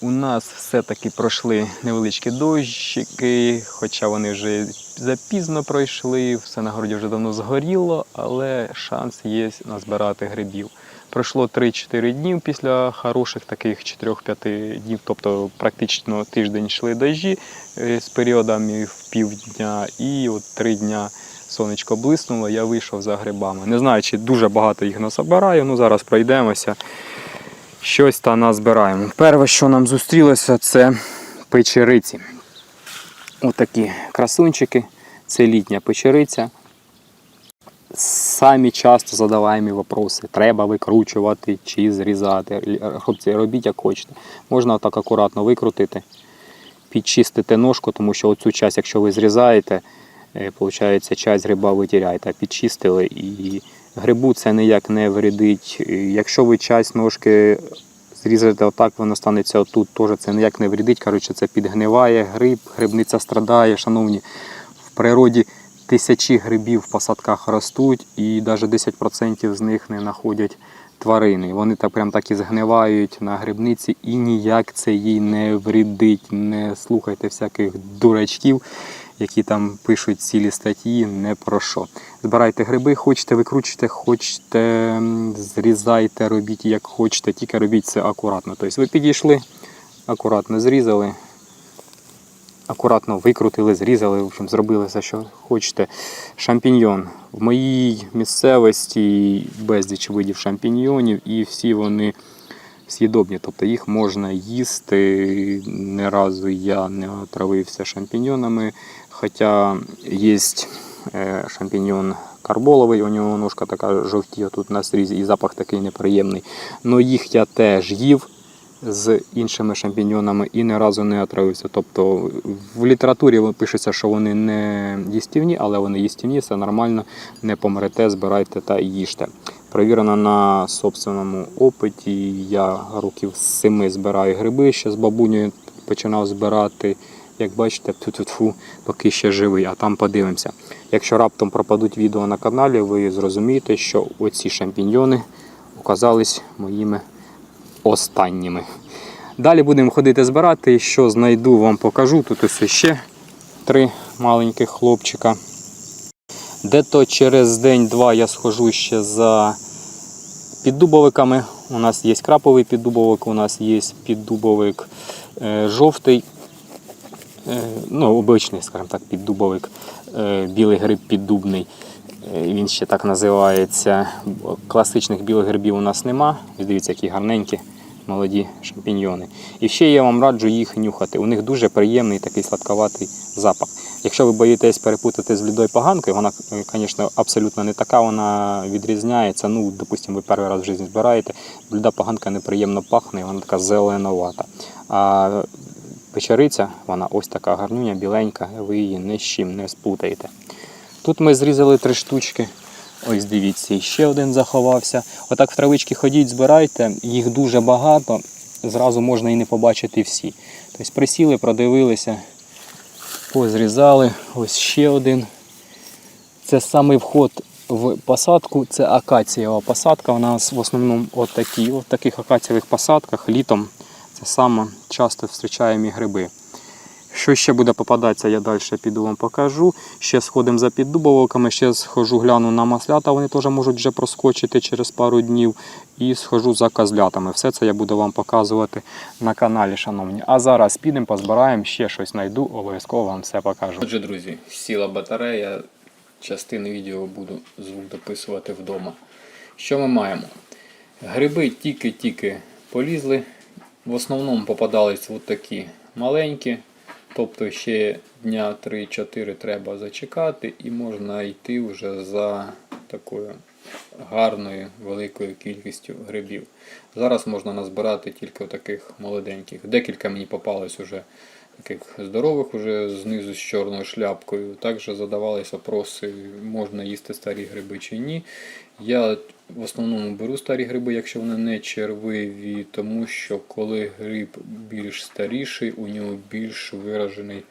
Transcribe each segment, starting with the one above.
У нас все-таки пройшли невеличкі дощики, хоча вони вже запізно пройшли, все на городі вже давно згоріло, але шанс є назбирати грибів. Пройшло 3-4 днів після хороших таких 4-5 днів, тобто практично тиждень йшли дощі е, з періодами в півдня, і от 3 дня сонечко блиснуло, я вийшов за грибами. Не знаю, чи дуже багато їх насобираю, ну зараз пройдемося щось та назбираємо. Перше, що нам зустрілося, це печериці. Отакі красунчики. Це літня печериця. Самі часто задаваємо вопроси. Треба викручувати чи зрізати. Хлопці, робіть як хочете. Можна отак акуратно викрутити, підчистити ножку, тому що оцю часть, якщо ви зрізаєте, виходить, часть гриба ви підчистили і грибу це ніяк не вредить. Якщо ви часть ножки зрізаєте отак, воно станеться отут, теж це ніяк не вредить. Коротше, це підгниває гриб, грибниця страдає. Шановні, в природі тисячі грибів в посадках ростуть, і навіть 10% з них не знаходять тварини. Вони так прям так і згнивають на грибниці, і ніяк це їй не вредить. Не слухайте всяких дурачків, які там пишуть цілі статті не про що. Збирайте гриби, хочете, викручуйте, хочете, зрізайте, робіть як хочете, тільки робіть це акуратно. Тобто ви підійшли, акуратно зрізали, акуратно викрутили, зрізали, в общем, зробили все, що хочете. Шампіньйон. В моїй місцевості безліч видів шампіньйонів, і всі вони з'їдобні, тобто їх можна їсти. Ні разу я не отравився шампіньйонами. Хоча є шампіньйон карболовий, у нього ножка така жовтіє тут на срізі, і запах такий неприємний. Но їх я теж їв з іншими шампіньйонами і ні разу не отравився. Тобто в літературі пишеться, що вони не їстівні, але вони їстівні, все нормально, не помрете, збирайте та їжте. Провірено на собственному опиті. Я років з семи збираю гриби, ще з бабунею починав збирати. Як бачите, ту-ту-ту, поки ще живий, а там подивимося. Якщо раптом пропадуть відео на каналі, ви зрозумієте, що оці шампіньйони оказались моїми останніми. Далі будемо ходити збирати. Що знайду, вам покажу. Тут ось ще три маленьких хлопчика. Де-то через день-два я схожу ще за піддубовиками. У нас є краповий піддубовик, у нас є піддубовик е, жовтий, ну, обичний, скажімо так, піддубовик, е, білий гриб піддубний. Е, Він ще так називається. Класичних білих грибів у нас нема. Дивіться, які гарненькі молоді шампіньйони. І ще я вам раджу їх нюхати. У них дуже приємний такий сладковатий запах. Якщо ви боїтесь перепутати з блідою поганкою, вона, е, звісно, абсолютно не така, вона відрізняється. Ну, допустимо, ви перший раз в житті збираєте, бліда поганка неприємно пахне, вона така зеленовата. А печериця, вона ось така гарнюня, біленька, ви її ні з чим не сплутаєте. Тут ми зрізали три штучки. Ось дивіться, ще один заховався. Отак в травички ходіть, збирайте, їх дуже багато, зразу можна і не побачити всі. Тобто присіли, продивилися, позрізали. Ось ще один. Це самий вход в посадку, це акацієва посадка. У нас в основному от такі, от таких акацієвих посадках літом це саме часто зустрічаємо гриби. Що ще буде попадатися, я далі піду вам покажу. Ще сходимо за піддубовиками, ще схожу гляну на маслята, вони теж можуть вже проскочити через пару днів. І схожу за козлятами. Все це я буду вам показувати на каналі, шановні. А зараз підемо, позбираємо, ще щось знайду, обов'язково вам все покажу. Отже, друзі, сіла батарея, частини відео буду звук дописувати вдома. Що ми маємо? Гриби тільки-тільки полізли. В основному попадались от такі маленькі. Тобто ще дня 3-4 треба зачекати і можна йти вже за такою гарною великою кількістю грибів. Зараз можна назбирати тільки таких молоденьких. Декілька мені попалось уже таких здорових, уже знизу з чорною шляпкою. Також задавались вопроси, можна їсти старі гриби чи ні. Я в основному беру старі гриби, якщо вони не червиві, тому що коли гриб більш старіший, у нього більш виражений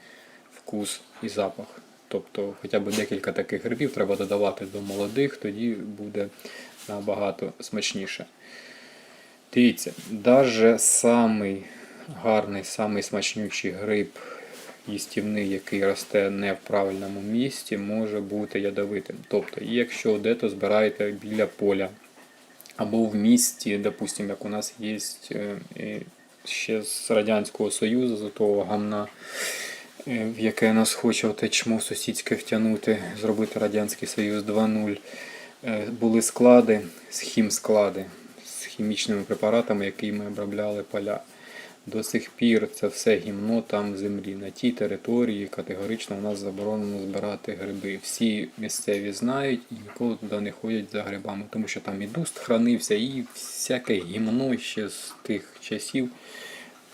вкус і запах. Тобто хоча б декілька таких грибів треба додавати до молодих, тоді буде набагато смачніше. Дивіться, навіть самий гарний, самий смачнючий гриб їстівний, який росте не в правильному місці, може бути ядовитим. Тобто, якщо дето збираєте біля поля або в місті, допустимо, як у нас є е, е, ще з Радянського Союзу, з того гамна, е, в яке нас хоче оте чмо сусідське втягнути, зробити Радянський Союз 2.0. Е, Були склади, хімсклади з хімічними препаратами, якими обробляли поля. До сих пір це все гімно там в землі. На тій території категорично у нас заборонено збирати гриби. Всі місцеві знають і ніколи туди не ходять за грибами, тому що там і дуст хранився, і всяке гімно ще з тих часів.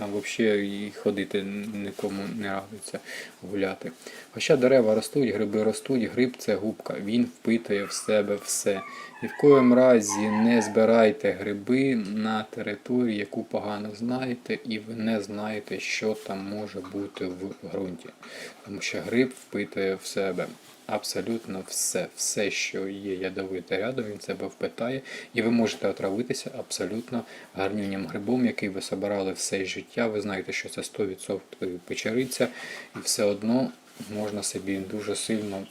Там взагалі ходити нікому не радиться гуляти. Хоча дерева ростуть, гриби ростуть, гриб це губка, він впитує в себе все. І в коєм разі не збирайте гриби на території, яку погано знаєте, і ви не знаєте, що там може бути в ґрунті. Тому що гриб впитує в себе абсолютно все. Все, що є ядовите рядом, він себе впитає, і ви можете отравитися абсолютно гарнінням грибом, який ви собирали все життя. Ви знаєте, що це 100% печериця, і все одно можна собі дуже сильно,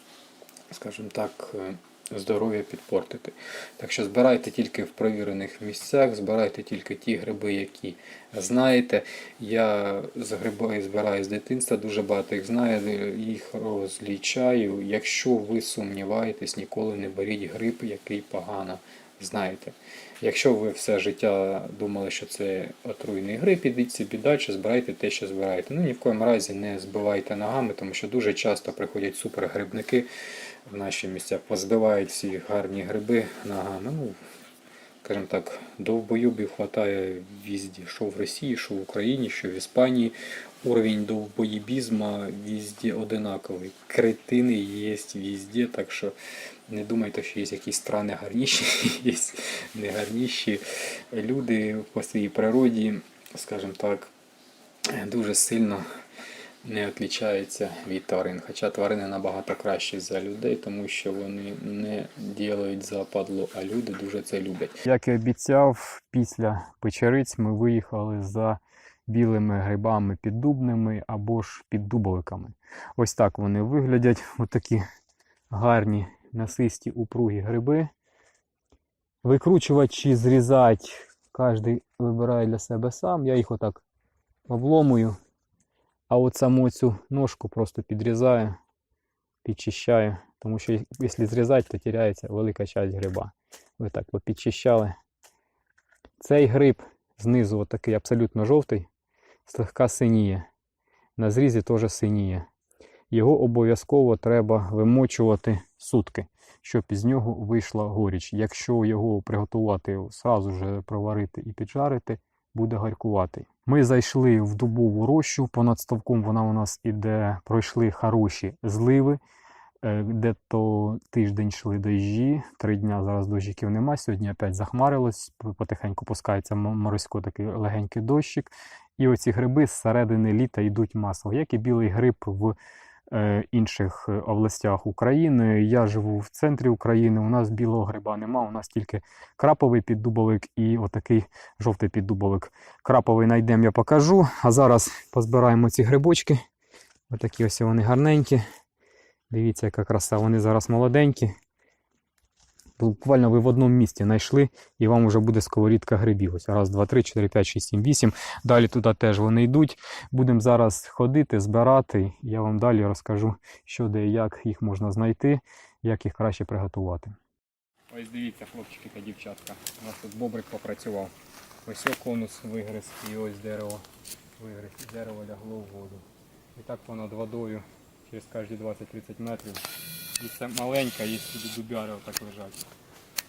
скажімо так, е, здоров'я підпортити. Так що збирайте тільки в провірених місцях, збирайте тільки ті гриби, які знаєте. Я з гриби збираю з дитинства, дуже багато їх знаю, їх розлічаю. Якщо ви сумніваєтесь, ніколи не беріть гриб, який погано знаєте. Якщо ви все життя думали, що це отруйний гриб, ідіть собі далі, збирайте те, що збираєте. Ну ні в коєму разі не збивайте ногами, тому що дуже часто приходять супергрибники в наші місця, позбивають всі гарні гриби ногами. Ну, скажімо так, довбойобів хватає візді, що в Росії, що в Україні, що в Іспанії. Уровень довбоєбізма везде одинаковий. Кретини є везде, так що не думайте, що є якісь страни гарніші, є негарніші. Люди по своїй природі, скажімо так, дуже сильно не відрізняються від тварин. Хоча тварини набагато кращі за людей, тому що вони не ділають западло, а люди дуже це люблять. Як і обіцяв, після печериць ми виїхали за білими грибами піддубними або ж піддубовиками. Ось так вони виглядять. Отакі гарні насисті упругі гриби. Викручувати чи кожен вибирає для себе сам. Я їх отак обломую. А от саму цю ножку просто підрізаю, підчищаю, тому що якщо зрізати, то теряється велика часть гриба. Ви так підчищали. Цей гриб знизу от такий абсолютно жовтий, слегка синіє. На зрізі теж синіє. Його обов'язково треба вимочувати сутки, щоб із нього вийшла горіч. Якщо його приготувати, сразу же проварити і піджарити, буде гарькуватий. Ми зайшли в дубову рощу, понад ставком вона у нас іде, пройшли хороші зливи. Е, Де то тиждень йшли дощі, три дня зараз дощиків нема. Сьогодні опять захмарилось, потихеньку пускається морозько такий легенький дощик. І оці гриби з середини літа йдуть масово, як і білий гриб в інших е, областях України. Я живу в центрі України. У нас білого гриба нема. У нас тільки краповий піддубовик і отакий жовтий піддубовик. Краповий знайдемо, я покажу. А зараз позбираємо ці грибочки. Отакі ось вони гарненькі. Дивіться, яка краса. Вони зараз молоденькі. Буквально ви в одному місці знайшли, і вам вже буде сковорідка грибів. Ось раз, два, три, чотири, п'ять, шість, сім, вісім. Далі туди теж вони йдуть. Будемо зараз ходити, збирати. Я вам далі розкажу, що де і як їх можна знайти, як їх краще приготувати. Ось дивіться, хлопчики та дівчатка. У нас тут бобрик попрацював. Ось о конус вигриз і ось дерево вигриз. І дерево лягло в воду. І так понад водою через кожні 20-30 метрів. І це маленька, є сюди дубяри отак лежать.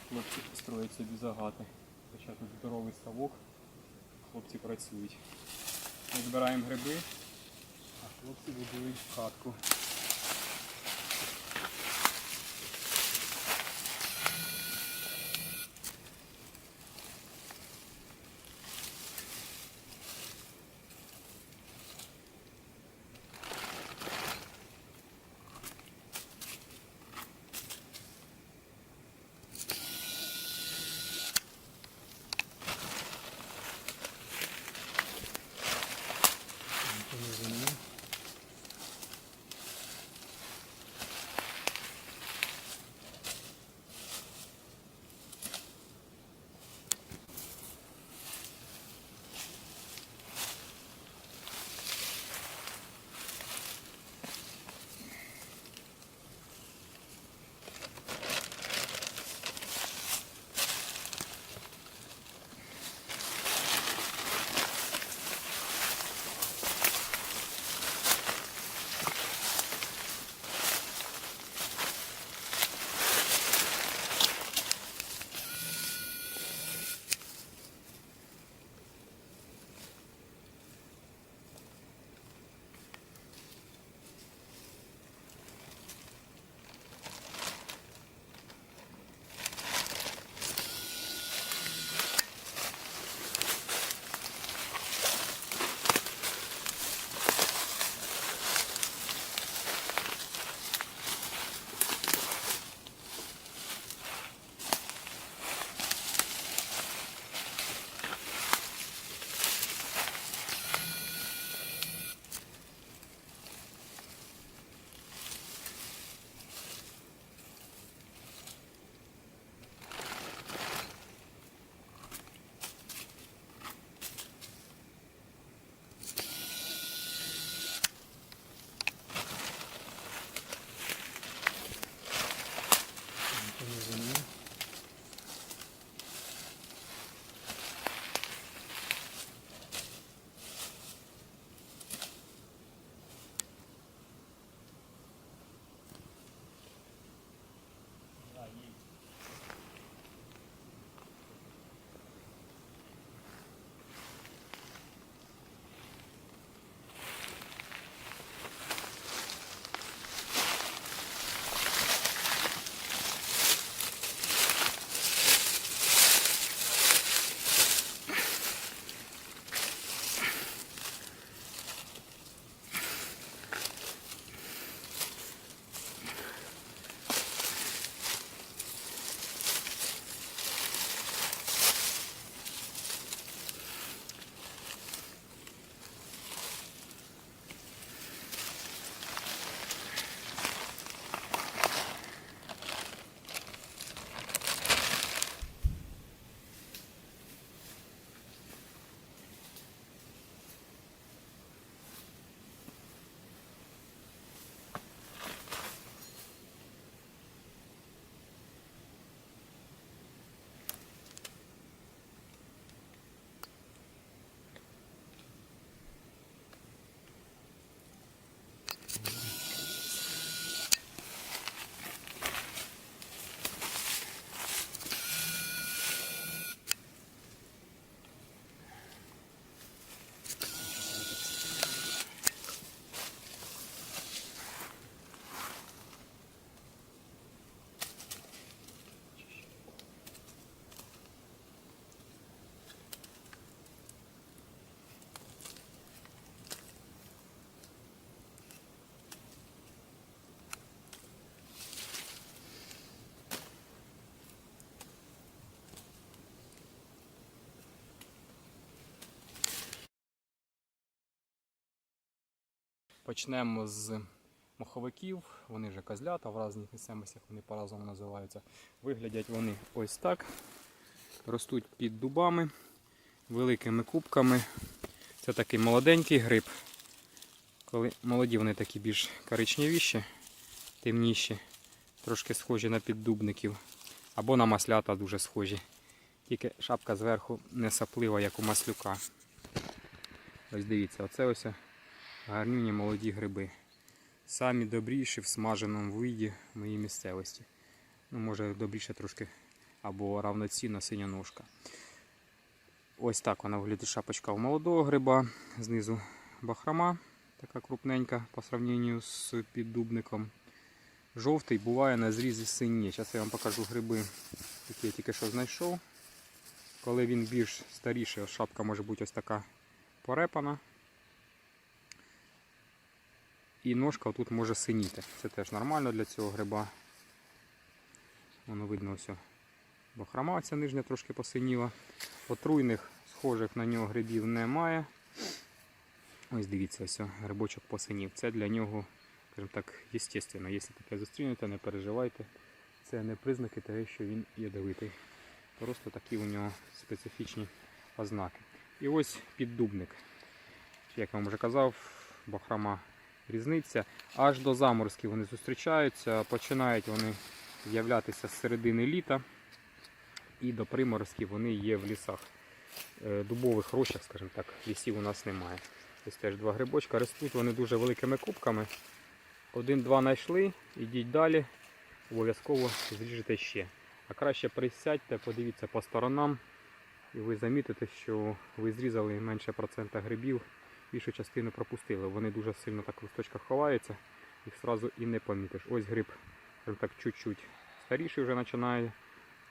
Хлопці строять собі загати. Хоча тут здоровий ставок, хлопці працюють. Ми збираємо гриби, а хлопці будують хатку. Почнемо з моховиків. Вони вже козлята в різних місцевостях, вони по-разному називаються. Виглядять вони ось так. Ростуть під дубами, великими кубками. Це такий молоденький гриб. Коли молоді вони такі більш коричневіші, темніші, трошки схожі на піддубників. Або на маслята дуже схожі. Тільки шапка зверху не саплива, як у маслюка. Ось дивіться, оце ось гарнюні молоді гриби. Самі добріші в смаженому виді в моїй місцевості. Ну, може добріше трошки або равноцінна синя ножка. Ось так вона виглядає шапочка у молодого гриба. Знизу бахрома, така крупненька по сравненню з піддубником. Жовтий буває на зрізі синій. Зараз я вам покажу гриби, які я тільки що знайшов. Коли він більш старіший, шапка може бути ось така порепана. І ножка тут може синіти. Це теж нормально для цього гриба. Воно видно ось. Бахрома ця нижня трошки посиніла. Отруйних, схожих на нього грибів немає. Ось дивіться, ось грибочок посинів. Це для нього, скажімо так, естественно. Якщо таке зустрінете, не переживайте. Це не признаки того, що він ядовитий. Просто такі у нього специфічні ознаки. І ось піддубник. Як я вам вже казав, бахрома різниця. Аж до заморозків вони зустрічаються, починають вони з'являтися з середини літа. І до приморозків вони є в лісах. Е, Дубових рощах, скажімо так, лісів у нас немає. Ось теж два грибочка. Ростуть вони дуже великими кубками. Один-два знайшли, ідіть далі, обов'язково зріжете ще. А краще присядьте, подивіться по сторонам, і ви замітите, що ви зрізали менше процента грибів, більшу частину пропустили. Вони дуже сильно так в листочках ховаються, їх одразу і не помітиш. Ось гриб так чуть-чуть старіший вже починає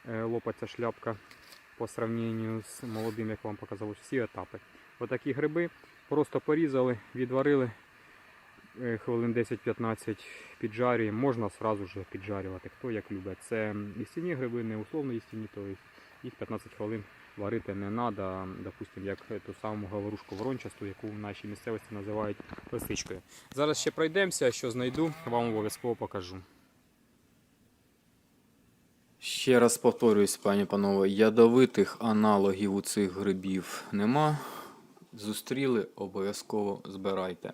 е, лопатися шляпка по сравненню з молодим, як вам показалось, всі етапи. Отакі гриби просто порізали, відварили е, хвилин 10-15 піджарюємо. Можна сразу ж піджарювати, хто як любить. Це їстівні гриби, не условно їстівні, то їх 15 хвилин варити не треба, допустимо, як ту саму говорушку ворончасту, яку в нашій місцевості називають лисичкою. Зараз ще пройдемося, що знайду, вам обов'язково покажу. Ще раз повторююсь, пані панове, ядовитих аналогів у цих грибів нема. Зустріли, обов'язково збирайте.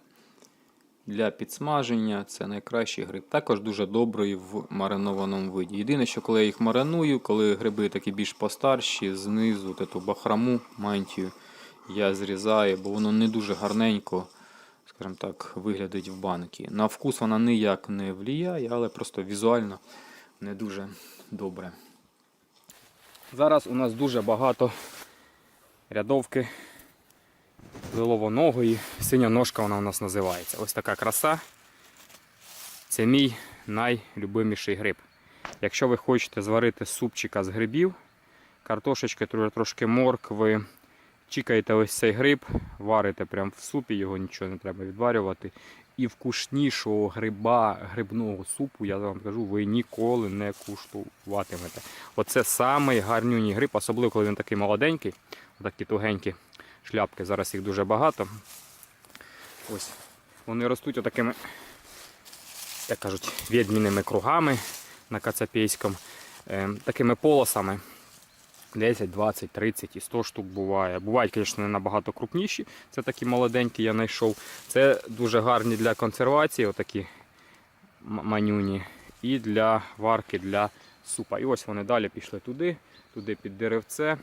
Для підсмаження це найкращий гриб. Також дуже добрий в маринованому виді. Єдине, що коли я їх мариную, коли гриби такі більш постарші, знизу ту бахраму, мантію я зрізаю, бо воно не дуже гарненько, скажімо так, виглядить в банки. На вкус вона ніяк не влияє, але просто візуально не дуже добре. Зараз у нас дуже багато рядовки лиловоногої, синя ножка вона у нас називається. Ось така краса. Це мій найлюбиміший гриб. Якщо ви хочете зварити супчика з грибів, картошечки, трошки моркви, чікаєте ось цей гриб, варите прямо в супі, його нічого не треба відварювати. І вкуснішого гриба, грибного супу, я вам кажу, ви ніколи не куштуватимете. Оце самий гарнюній гриб, особливо коли він такий молоденький, такі тугенькі шляпки. Зараз їх дуже багато. Ось. Вони ростуть отакими, як кажуть, відмінними кругами на Кацапейському, е, такими полосами. 10, 20, 30 і 100 штук буває. Бувають, звісно, не набагато крупніші. Це такі молоденькі я знайшов. Це дуже гарні для консервації, отакі манюні. І для варки, для супа. І ось вони далі пішли туди, туди під деревце.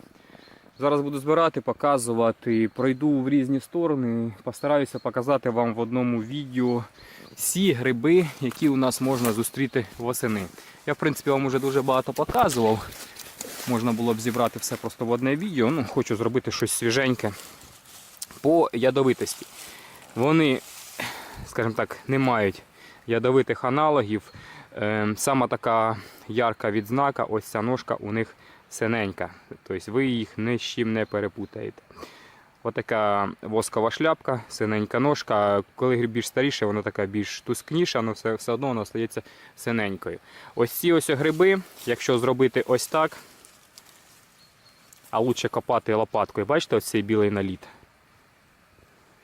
Зараз буду збирати, показувати, пройду в різні сторони. Постараюся показати вам в одному відео всі гриби, які у нас можна зустріти восени. Я, в принципі, вам вже дуже багато показував. Можна було б зібрати все просто в одне відео. Ну, хочу зробити щось свіженьке. По ядовитості. Вони, скажімо так, не мають ядовитих аналогів. Ем, Сама така ярка відзнака, ось ця ножка у них синенька. Тобто ви їх ні з чим не перепутаєте. Отака воскова шляпка, синенька ножка. Коли гриб більш старіше, вона така більш тускніша, але все, все одно вона стається синенькою. Ось ці ось гриби, якщо зробити ось так, а лучше копати лопаткою. Бачите, ось цей білий наліт.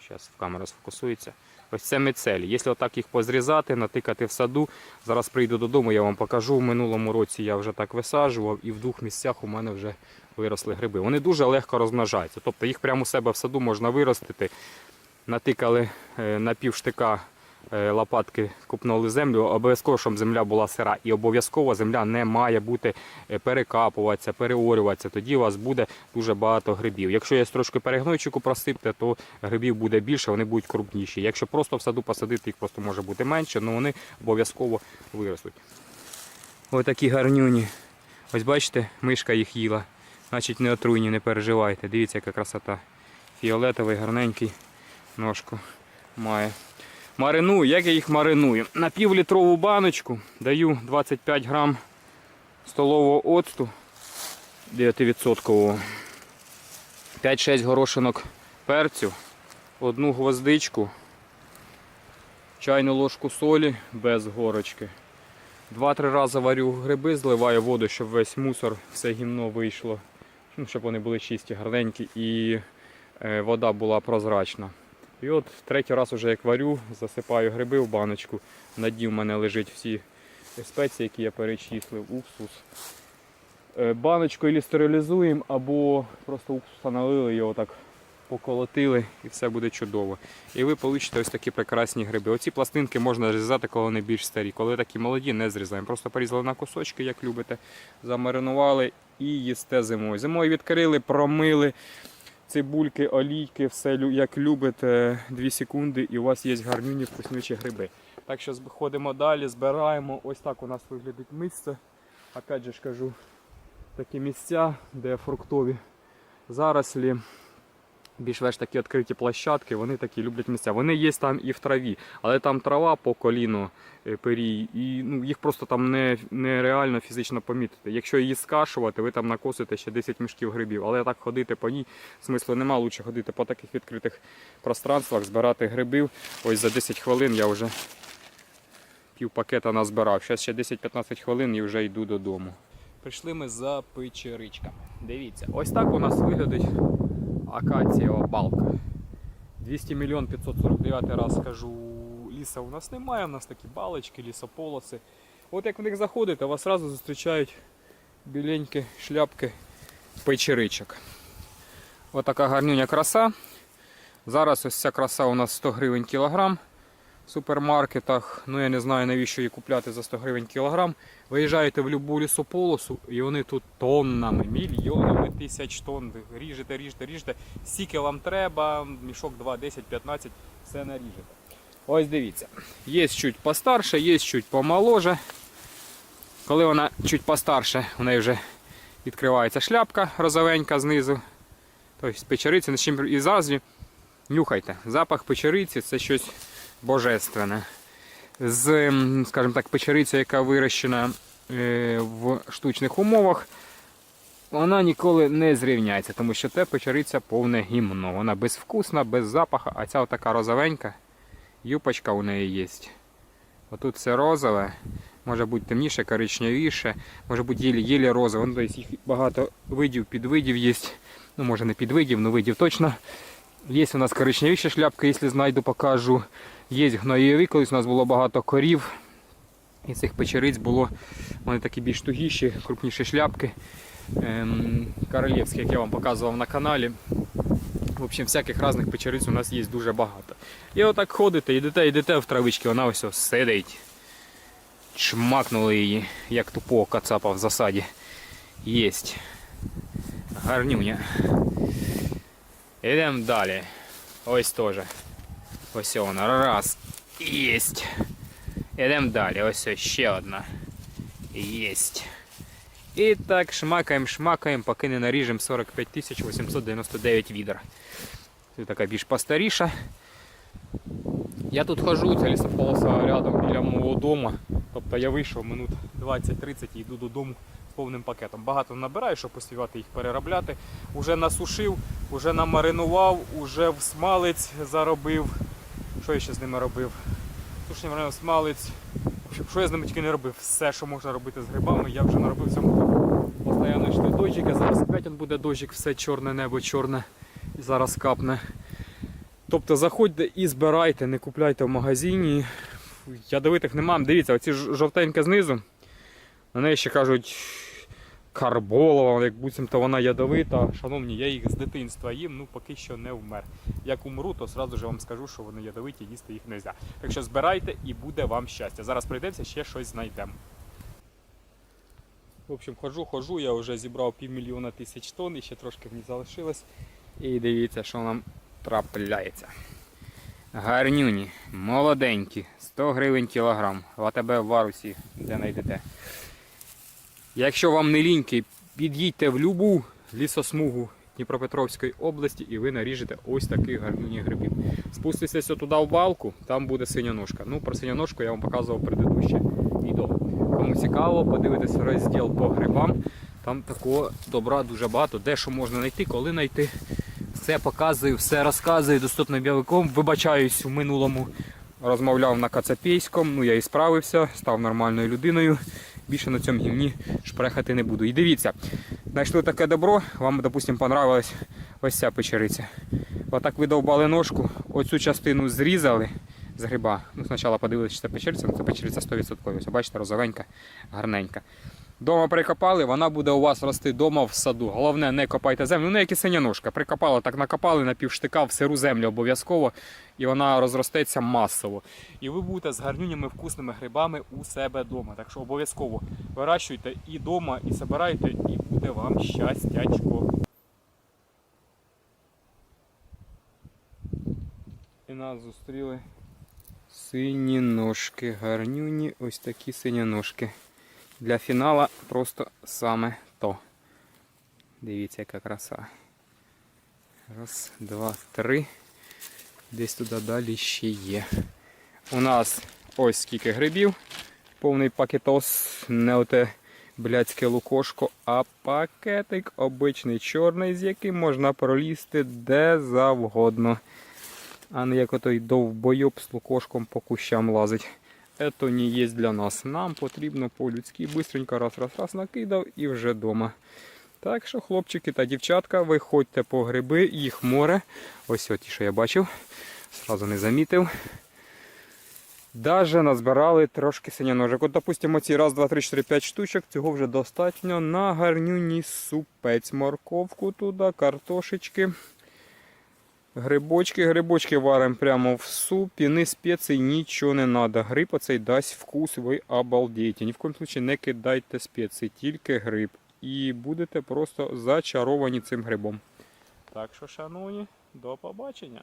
Зараз в камера сфокусується. Ось це мицелі. Якщо отак їх позрізати, натикати в саду, зараз прийду додому, я вам покажу. В минулому році я вже так висаджував і в двох місцях у мене вже виросли гриби. Вони дуже легко розмножаються. Тобто їх прямо у себе в саду можна виростити. Натикали е, на півштика е, лопатки, купнули землю, обов'язково, щоб земля була сира. І обов'язково земля не має бути е, перекапуватися, переорюватися. Тоді у вас буде дуже багато грибів. Якщо є трошки перегнойчику просипте, то грибів буде більше, вони будуть крупніші. Якщо просто в саду посадити, їх просто може бути менше, але вони обов'язково виростуть. Ось такі гарнюні. Ось бачите, мишка їх їла. Значить не отруйні, не переживайте. Дивіться, яка красота. Фіолетовий, гарненький ножку має. Мариную, як я їх мариную? На півлітрову баночку даю 25 грам столового оцту 9%. 5-6 горошинок перцю, одну гвоздичку, чайну ложку солі без горочки. Два-три рази варю гриби, зливаю воду, щоб весь мусор, все гімно вийшло. Ну, щоб вони були чисті, гарненькі і е, вода була прозрачна. І от третій раз уже як варю, засипаю гриби в баночку. На дні в мене лежить всі спеції, які я перечислив, уксус. Е, Баночку або стерилізуємо, або просто уксуса налили, його так поколотили і все буде чудово. І ви получите ось такі прекрасні гриби. Оці пластинки можна зрізати, коли вони більш старі. Коли такі молоді, не зрізаємо. Просто порізали на кусочки, як любите, замаринували і їсте зимою. Зимою відкрили, промили цибульки, олійки, все як любите, 2 секунди, і у вас є гарнюні вкуснючі гриби. Так що ходимо далі, збираємо. Ось так у нас виглядить місце. Опять же ж кажу, такі місця, де фруктові зарослі. Більш-менш такі відкриті площадки, вони такі люблять місця. Вони є там і в траві, але там трава по коліно е, перій, і ну, їх просто там не, нереально фізично помітити. Якщо її скашувати, ви там накосите ще 10 мішків грибів. Але так ходити по ній смислу нема. Лучше ходити по таких відкритих пространствах, збирати грибів. Ось за 10 хвилин я вже пів пакета назбирав. Зараз ще 10-15 хвилин і вже йду додому. Прийшли ми за печеричками. Дивіться, ось так у нас виглядить акацієва балка. 200 мільйон 549 раз кажу, ліса у нас немає, у нас такі балочки, лісополоси. От як в них заходите, вас одразу зустрічають біленькі шляпки печеричок. Ось така гарнюня краса. Зараз ось ця краса у нас 100 гривень кілограм супермаркетах. Ну я не знаю навіщо її купляти за 100 гривень кілограм. Виїжджаєте в будь-яку лісополосу і вони тут тоннами, мільйонами тисяч тонн. Ріжете, ріжете, ріжете. Скільки вам треба, мішок 2, 10, 15, все наріжете. Ось дивіться. Є чуть постарше, є чуть помоложе. Коли вона чуть постарше, у неї вже відкривається шляпка розовенька знизу. Тобто з чим і завжди нюхайте. Запах печериці це щось божественне. З, скажімо так, печериця, яка вирощена е, в штучних умовах, вона ніколи не зрівняється, тому що це печериця повне гімно. Вона безвкусна, без запаху, а ця така розовенька, юпочка у неї є. Отут все розове, може бути темніше, коричневіше, може бути єлі-єлі розове. Ну, тобто їх багато видів, підвидів є. Ну, може не підвидів, але видів точно. Є у нас коричневіші шляпки, якщо знайду, покажу. Є гноєві, колись у нас було багато корів. І цих печериць було вони такі більш тугіші, крупніші шляпки. Ем, королівські, як я вам показував на каналі. В общем, всяких різних печериць у нас є дуже багато. І отак ходите, йдете, йдете в травички, вона ось сидить. Чмакнули її, як тупого кацапа в засаді. Єсть. Гарнюня. Йдемо далі. Ось теж. Ось вона. Раз. Єсть. Йдемо далі. Ось ось ще одна. Єсть. І так шмакаємо, шмакаємо, поки не наріжемо 45 899 відер. Це така більш постаріша. Я тут хожу, ця лісополоса рядом біля мого дому. Тобто я вийшов минут 20-30 і йду додому з повним пакетом. Багато набираю, щоб поспівати їх переробляти. Уже насушив, уже намаринував, уже в смалець заробив. Що я ще з ними робив? Сушні варено смалець. Що я з ними тільки не робив? Все, що можна робити з грибами, я вже наробив в цьому. Постоянно йшли дощики, зараз опять буде дощик, все чорне небо, чорне. І зараз капне. Тобто заходьте і збирайте, не купляйте в магазині. Ядовитих нема. Дивіться, оці ж- жовтеньке знизу. На неї ще кажуть карболова, як буцімто вона ядовита. Шановні, я їх з дитинства їм, ну поки що не вмер. Як умру, то одразу вам скажу, що вони ядовиті, їсти їх не можна. Так що збирайте і буде вам щастя. Зараз прийдеться, ще щось знайдемо. В общем, хожу, хожу, я вже зібрав півмільйона тисяч тонн і ще трошки мені залишилось. І дивіться, що нам трапляється. Гарнюні, молоденькі, 100 гривень кілограм. В АТБ в варусі, де знайдете. Якщо вам не ліньки, під'їдьте в любу лісосмугу Дніпропетровської області і ви наріжете ось таких гарнюні грибів. Спуститеся туди в балку, там буде синьоножка. Ну, про синьоножку я вам показував предыдуще відео. Кому цікаво, подивитись розділ по грибам. Там такого добра дуже багато. Де що можна знайти, коли знайти. Все показую, все розказую, доступно біликом. Вибачаюсь, в минулому розмовляв на Кацапійському, ну я і справився, став нормальною людиною. більше на цьому гівні шпрехати не буду. І дивіться, знайшли таке добро, вам, допустимо, понравилась ось ця печериця. Отак ви довбали ножку, оцю частину зрізали з гриба. Ну, спочатку подивилися, чи це печериця, ну це печериця 100%. Ось, бачите, розовенька, гарненька. Дома прикопали, вона буде у вас рости дома в саду. Головне, не копайте землю. Ну, як і синя ножка. Прикопали, так накопали на півштика в сиру землю обов'язково, і вона розростеться масово. І ви будете з гарнюнями вкусними грибами у себе вдома. Так що обов'язково вирощуйте і вдома, і збирайте, і буде вам щастячко. І нас зустріли сині ножки. Гарнюні, ось такі сині ножки. Для фінала просто саме то. Дивіться, яка краса. Раз, два, три. Десь туди далі ще є. У нас ось скільки грибів. Повний пакетос, не оте блядське лукошко, а пакетик обичний чорний, з яким можна пролізти де завгодно. А не як отой довбойоб з лукошком по кущам лазить. Это не є для нас. Нам потрібно по-людськи бистренько раз, раз, раз накидав і вже дома. Так що, хлопчики та дівчатка, виходьте по гриби, їх море. Ось ті, що я бачив, сразу не замітив. Даже назбирали трошки синяножок. От, допустимо, ці раз, два, три, чотири, п'ять штучок, цього вже достатньо на гарнюні супець. Морковку туди, картошечки. Грибочки, грибочки варимо прямо в супі, ні спецій, нічого не треба. Гриб оцей дасть вкус, ви обалдієте. Ні в коєму случае не кидайте спеції, тільки гриб. І будете просто зачаровані цим грибом. Так що, шановні, до побачення.